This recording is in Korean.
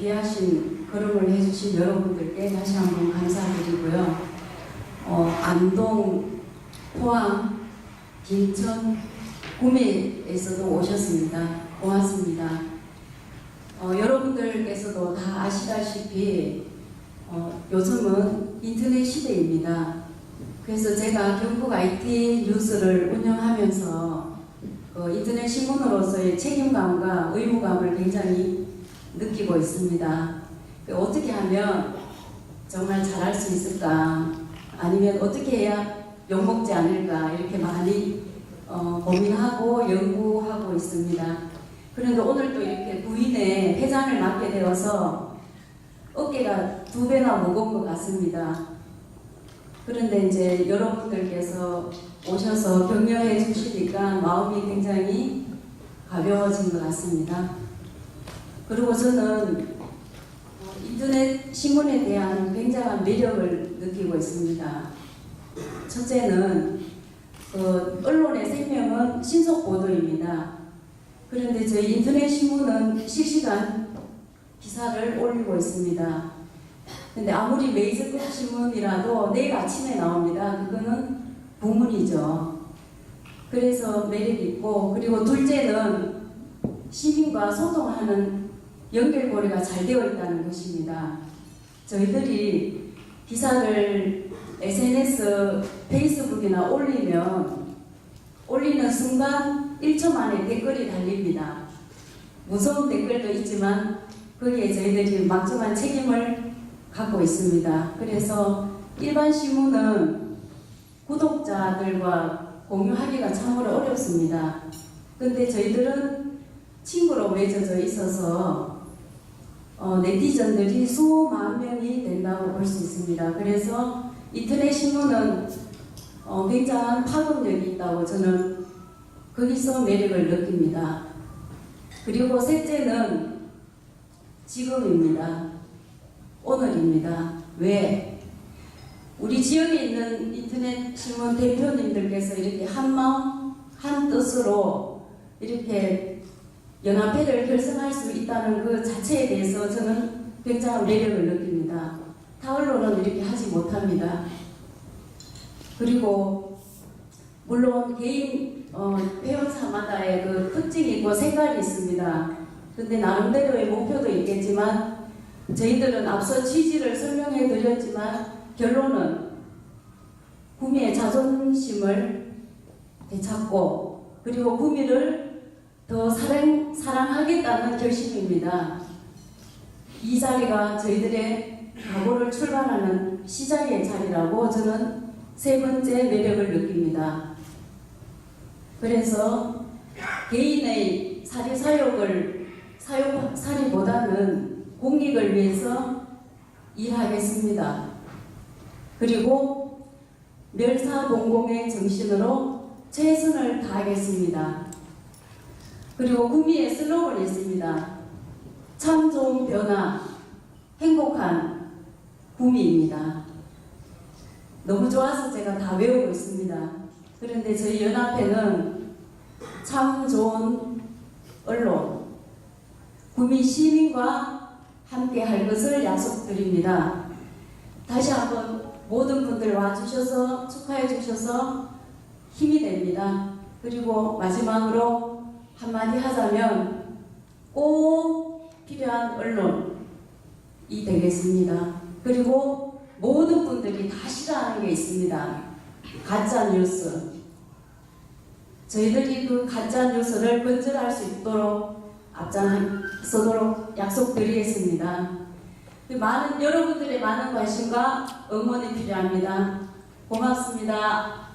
귀하신 걸음을 해주신 여러분들께 다시 한번 감사드리고요. 어, 안동, 포항, 김천, 구미에서도 오셨습니다. 고맙습니다. 어, 여러분들께서도 다 아시다시피 어, 요즘은 인터넷 시대입니다. 그래서 제가 경북 IT 뉴스를 운영하면서 그 인터넷 신문으로서의 책임감과 의무감을 굉장히 느끼고 있습니다. 그 어떻게 하면 정말 잘할 수 있을까? 아니면 어떻게 해야 욕먹지 않을까? 이렇게 많이 어, 고민하고 연구하고 있습니다. 그런데 오늘 또 이렇게 부인의 회장을 맡게 되어서 어깨가 두 배나 무거운 것 같습니다. 그런데 이제 여러분들께서 오셔서 격려해 주시니까 마음이 굉장히 가벼워진 것 같습니다. 그리고 저는 어, 인터넷 신문에 대한 굉장한 매력을 느끼고 있습니다. 첫째는 그 언론의 생명은 신속 보도입니다. 그런데 저희 인터넷 신문은 실시간 기사를 올리고 있습니다. 근데 아무리 메이저급 신문이라도 내일 아침에 나옵니다. 그거는 부문이죠. 그래서 매력 있고 그리고 둘째는 시민과 소통하는 연결고리가 잘 되어 있다는 것입니다. 저희들이 기사를 SNS, 페이스북이나 올리면 올리는 순간 1초 만에 댓글이 달립니다. 무서운 댓글도 있지만 거기에 저희들이 막중한 책임을 갖고 있습니다. 그래서 일반 신문은 구독자들과 공유하기가 참으로 어렵습니다. 근데 저희들은 친구로 맺어져 있어서 어, 네티즌들이 수만 명이 된다고 볼 수 있습니다. 그래서 인터넷 신문은 어, 굉장한 파급력이 있다고 저는 거기서 매력을 느낍니다. 그리고 셋째는 지금입니다. 오늘입니다. 왜? 우리 지역에 있는 인터넷 신문 대표님들께서 이렇게 한 마음, 한 뜻으로 이렇게 연합회를 결성할 수 있다는 그 자체에 대해서 저는 굉장한 매력을 느낍니다. 타 언론은 이렇게 하지 못합니다. 그리고 물론 개인 어, 회원사마다의 그 특징이 있고 색깔이 있습니다. 근데 나름대로의 목표도 있겠지만 저희들은 앞서 취지를 설명해 드렸지만 결론은 구미의 자존심을 되찾고 그리고 구미를 더 사랑, 사랑하겠다는 결심입니다. 이 자리가 저희들의 각오를 출발하는 시작의 자리라고 저는 세 번째 매력을 느낍니다. 그래서 개인의 사리 사욕을 사욕 사리보다는 공익을 위해서 일하겠습니다. 그리고 멸사공공의 정신으로 최선을 다하겠습니다. 그리고 구미의 슬로건이 있습니다. 참 좋은 변화, 행복한 구미입니다. 너무 좋아서 제가 다 외우고 있습니다. 그런데 저희 연합회는 참 좋은 언론, 구미 시민과 함께 할 것을 약속드립니다. 다시 한번 모든 분들 와주셔서 축하해 주셔서 힘이 됩니다. 그리고 마지막으로 한마디 하자면 꼭 필요한 언론이 되겠습니다. 그리고 모든 분들이 다 싫어하는 게 있습니다. 가짜 뉴스. 저희들이 그 가짜 뉴스를 건절할 수 있도록 앞장서도록 약속드리겠습니다. 그 많은 여러분들의 많은 관심과 응원이 필요합니다. 고맙습니다.